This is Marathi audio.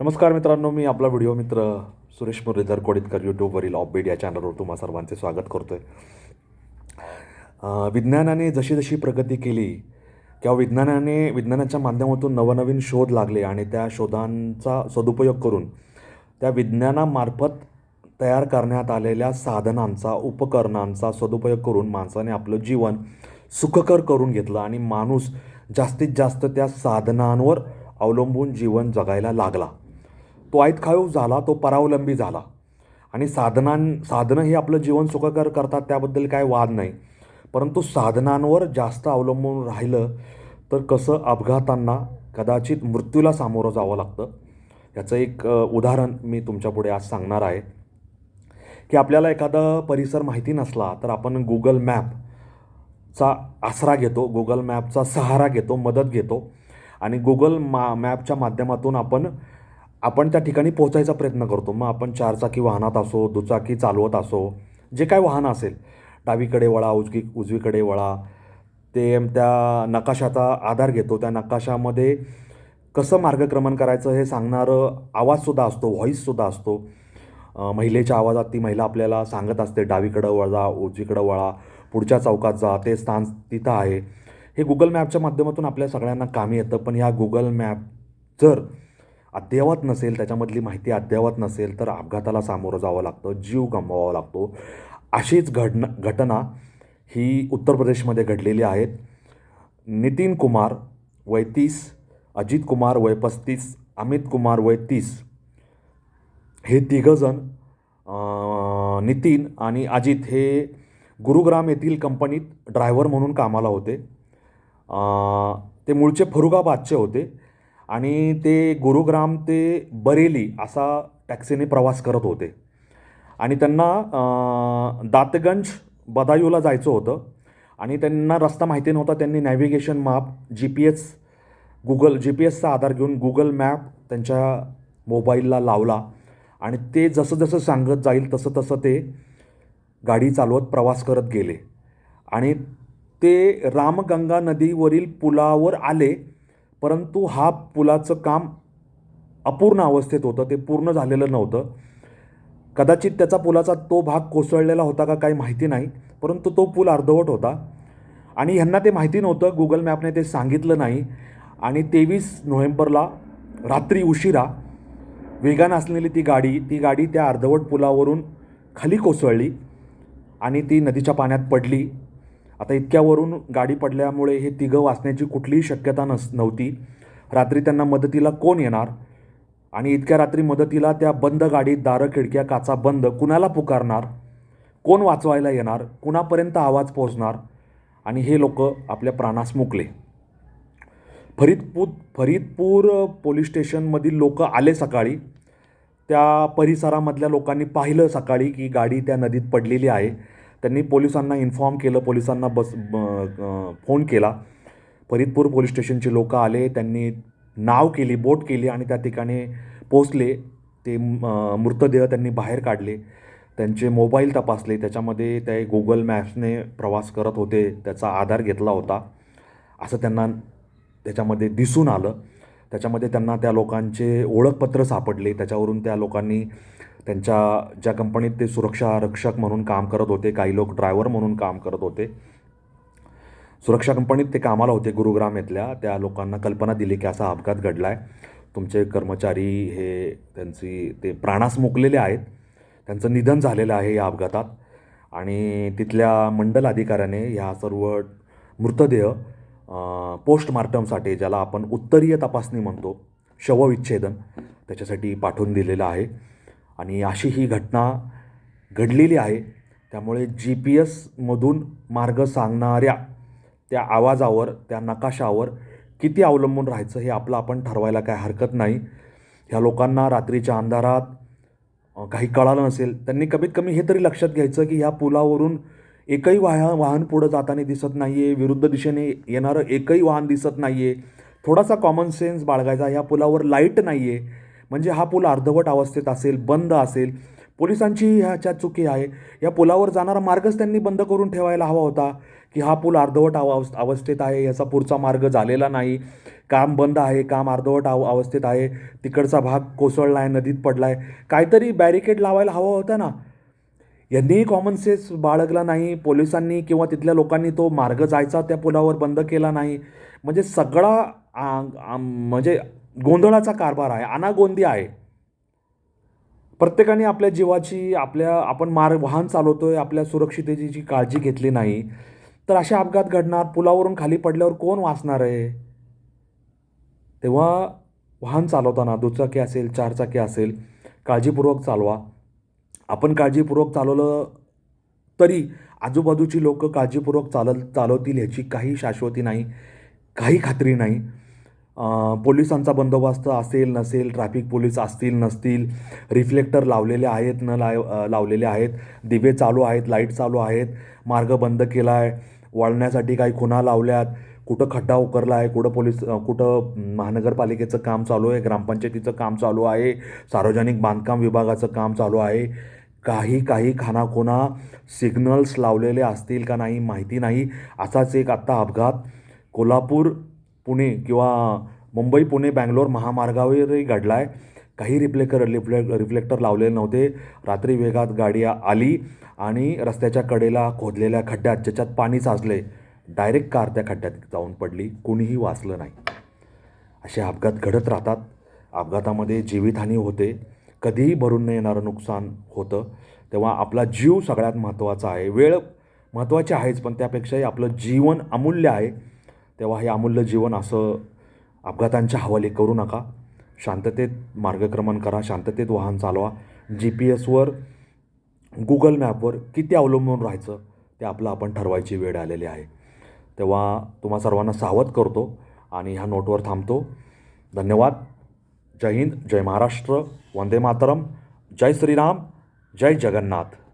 नमस्कार मित्रांनो मी आपला व्हिडिओ मित्र सुरेश मुरलीधर कोडितकर यूट्यूबवरील ऑफबीट या चॅनलवर तुम्हा सर्वांचे स्वागत करतो आहे विज्ञानाने जशी जशी प्रगती केली किंवा विज्ञानाने विज्ञानाच्या माध्यमातून नवनवीन शोध लागले आणि त्या शोधांचा सदुपयोग करून त्या विज्ञानामार्फत तयार करण्यात आलेल्या साधनांचा उपकरणांचा सदुपयोग करून माणसाने आपलं जीवन सुखकर करून घेतलं आणि माणूस जास्तीत जास्त त्या साधनांवर अवलंबून जीवन जगायला लागला. तो ऐतखाऊ झाला तो परावलंबी झाला. आणि साधनां साधनं हे आपलं जीवन सुखकर करतात त्याबद्दल काय वाद नाही. परंतु साधनांवर जास्त अवलंबून राहिलं तर कसं अपघातांना कदाचित मृत्यूला सामोरं जावं लागतं? याचं एक उदाहरण मी तुमच्यापुढे आज सांगणार आहे. की आपल्याला एखादा परिसर माहिती नसला तर आपण गुगल मॅपचा आसरा घेतो गुगल मॅपचा सहारा घेतो मदत घेतो. आणि गुगल मा मॅपच्या माध्यमातून आपण आपण त्या ठिकाणी पोहोचायचा प्रयत्न करतो. मग आपण चारचाकी वाहनात असो दुचाकी चालवत असो जे काय वाहन असेल. डावीकडे वळा उजवी उजवीकडे वळा. ते त्या नकाशाचा आधार घेतो. त्या नकाशामध्ये कसं मार्गक्रमण करायचं हे सांगणारं आवाजसुद्धा असतो व्हॉईससुद्धा असतो. महिलेच्या आवाजात ती महिला आपल्याला सांगत असते डावीकडं वळा उजवीकडं वळा पुढच्या चौकात जा ते स्थान तिथं आहे. हे गुगल मॅपच्या माध्यमातून आपल्या सगळ्यांना कामी येतं. पण ह्या गुगल मॅप जर अद्ययावत नसेल त्याच्यामधली माहिती अद्ययावत नसेल तर अपघाताला सामोरं जावं लागतं जीव गमवावा लागतो. अशीच घडना घटना ही उत्तर प्रदेशमध्ये घडलेली आहेत. नितीन कुमार वय तीस अजित कुमार वय पस्तीस अमित कुमार वय तीस. हे तिघंजण नितीन आणि अजित हे गुरुग्राम येथील कंपनीत ड्रायव्हर म्हणून कामाला होते. ते मूळचे फरुगाबादचे होते. आणि ते गुरुग्राम ते बरेली असा टॅक्सीने प्रवास करत होते. आणि त्यांना दातगंज बदायूला जायचं होतं. आणि त्यांना रस्ता माहिती नव्हता त्यांनी navigation map G P S Google G P एसचा आधार घेऊन गुगल मॅप त्यांच्या मोबाईलला लावला. आणि ते जसं जसं सांगत जाईल तसं तसं ते गाडी चालवत प्रवास करत गेले. आणि ते रामगंगा नदीवरील पुलावर आले. परंतु हा पुलाचं काम अपूर्ण अवस्थेत होतं ते पूर्ण झालेलं नव्हतं. कदाचित त्याचा पुलाचा तो भाग कोसळलेला होता का काही माहिती नाही परंतु तो पूल अर्धवट होता. आणि ह्यांना ते माहिती नव्हतं गुगल मॅपने ते सांगितलं नाही. आणि तेवीस नोव्हेंबरला रात्री उशिरा वेगानं असलेली ती गाडी ती गाडी त्या अर्धवट पुलावरून खाली कोसळली आणि ती नदीच्या पाण्यात पडली. आता इतक्यावरून गाडी पडल्यामुळे हे तिघं वाचण्याची कुठलीही शक्यता नस नव्हती. रात्री त्यांना मदतीला कोण येणार? आणि इतक्या रात्री मदतीला त्या बंद गाडीत दारं खिडक्या काचा बंद कुणाला पुकारणार? कोण वाचवायला येणार? कुणापर्यंत आवाज पोहोचणार? आणि हे लोक आपल्या प्राणास मुकले. फरीदपूर फरीदपूर पोलीस स्टेशनमधील लोक आले सकाळी. त्या परिसरामधल्या लोकांनी पाहिलं सकाळी की गाडी त्या नदीत पडलेली आहे. त्यांनी पोलिसांना इन्फॉर्म केलं पोलिसांना बस फोन केला. फरीदपूर पोलीस स्टेशनचे लोक आले त्यांनी नाव केली बोट केली आणि त्या ठिकाणी पोचले ते मृतदेह त्यांनी बाहेर काढले. त्यांचे मोबाईल तपासले. त्याच्यामध्ये ते गुगल मॅप्सने प्रवास करत होते. त्याचा आधार घेतला होता. असं त्यांना त्याच्यामध्ये दिसून आलं. त्याच्यामध्ये त्यांना त्या लोकांचे ओळखपत्र सापडले. त्याच्यावरून त्या लोकांनी त्यांच्या ज्या कंपनीत ते सुरक्षा रक्षक म्हणून काम करत होते काही लोक ड्रायव्हर म्हणून काम करत होते सुरक्षा कंपनीत ते कामाला होते गुरुग्राम येथल्या. त्या लोकांना कल्पना दिली की असा अपघात घडला आहे तुमचे कर्मचारी हे त्यांची ते प्राणास मुकलेले आहेत. त्यांचं निधन झालेलं आहे या अपघातात. आणि तिथल्या मंडल अधिकाऱ्याने ह्या सर्व मृतदेह पोस्टमार्टमसाठी ज्याला आपण उत्तरीय तपासणी म्हणतो शवविच्छेदन त्याच्यासाठी पाठवून दिलेलं आहे. आणि अशी ही घटना घडलेली आहे. त्यामुळे जी पी एसमधून मार्ग सांगणाऱ्या त्या आवाजावर त्या नकाशावर किती अवलंबून राहायचं हे आपलं आपण ठरवायला काय हरकत नाही. ह्या लोकांना रात्रीच्या अंधारात काही कळालं नसेल त्यांनी कमीत कमी हे तरी लक्षात घ्यायचं की ह्या पुलावरून एकही वाह वाहन पुढं जाताना दिसत नाही आहे विरुद्ध दिशेने येणारं एकही वाहन दिसत नाही आहे थोडासा कॉमन सेन्स बाळगायचा ह्या पुलावर लाइट नाही आहे म्हणजे हा पूल अर्धवट अवस्थेत असेल बंद असेल. पोलिसांची ह्याच्यात चुकी आहे. या पुलावर जाणारा मार्गच त्यांनी बंद करून ठेवायला हवा होता की हा पूल अर्धवट अव अवस्थेत आहे याचा पुढचा मार्ग झालेला नाही. काम बंद आहे काम अर्धवट अव अवस्थेत आहे. तिकडचा भाग कोसळला आहे नदीत पडला आहे काहीतरी बॅरिकेड लावायला हवा होता ना. यांनीही कॉमन सेन्स बाळगला नाही. पोलिसांनी किंवा तिथल्या लोकांनी तो मार्ग जायचा त्या पुलावर बंद केला नाही. म्हणजे सगळा म्हणजे गोंधळाचा कारभार आहे अनागोंदी आहे. प्रत्येकाने आपल्या जीवाची आपल्या आपण मार वाहन चालवतोय आपल्या सुरक्षिततेची जी काळजी घेतली नाही तर असे अपघात घडणार पुलावरून खाली पडल्यावर कोण वाचणार आहे? तेव्हा वाहन चालवताना दुचाकी असेल चारचाकी असेल काळजीपूर्वक चालवा. आपण काळजीपूर्वक चालवलं तरी आजूबाजूची लोकं काळजीपूर्वक चालल चालवतील ह्याची काही शाश्वती नाही काही खात्री नाही. पोलिसांचा बंदोबस्त असेल नसेल ट्रॅफिक पोलीस असतील नसतील रिफ्लेक्टर लावलेले आहेत न लाव लावलेले आहेत दिवे चालू आहेत लाइट चालू आहेत मार्ग बंद केला आहे वळण्यासाठी काही खुणा लावल्यात कुठं खड्डा उकरला आहे कुठं पोलीस कुठं महानगरपालिकेचं काम चालू आहे ग्रामपंचायतीचं काम चालू आहे सार्वजनिक बांधकाम विभागाचं काम चालू आहे काही काही खानाखुणा सिग्नल्स लावलेले असतील का नाही माहिती नाही असाच एक आत्ता अपघात कोल्हापूर पुणे किंवा मुंबई पुणे बँगलोर महामार्गावरही घडला आहे काही रिफ्लेक्टर रिफ्ले रिफ्लेक्टर लावलेले नव्हते. रात्री वेगात गाडी आली आणि रस्त्याच्या कडेला खोदलेल्या खड्ड्यात ज्याच्यात पाणी साचले डायरेक्ट कार त्या खड्ड्यात जाऊन पडली. कुणीही वाचलं नाही. असे अपघात घडत राहतात. अपघातामध्ये जीवितहानी होते. कधीही भरून न येणारं नुकसान होतं. तेव्हा आपला जीव सगळ्यात महत्त्वाचा आहे. वेळ महत्त्वाची आहेच पण त्यापेक्षाही आपलं जीवन अमूल्य आहे. तेव्हा हे अमूल्य जीवन असं अपघातांच्या हवाली करू नका. शांततेत मार्गक्रमण करा शांततेत वाहन चालवा. जी पी एसवर गुगल मॅपवर किती अवलंबून राहायचं ते आपलं आपण ठरवायची वेळ आलेली आहे. तेव्हा तुम्हा सर्वांना सावध करतो आणि ह्या नोटवर थांबतो. धन्यवाद. जय हिंद जय महाराष्ट्र. वंदे मातरम. जय श्रीराम. जय जगन्नाथ.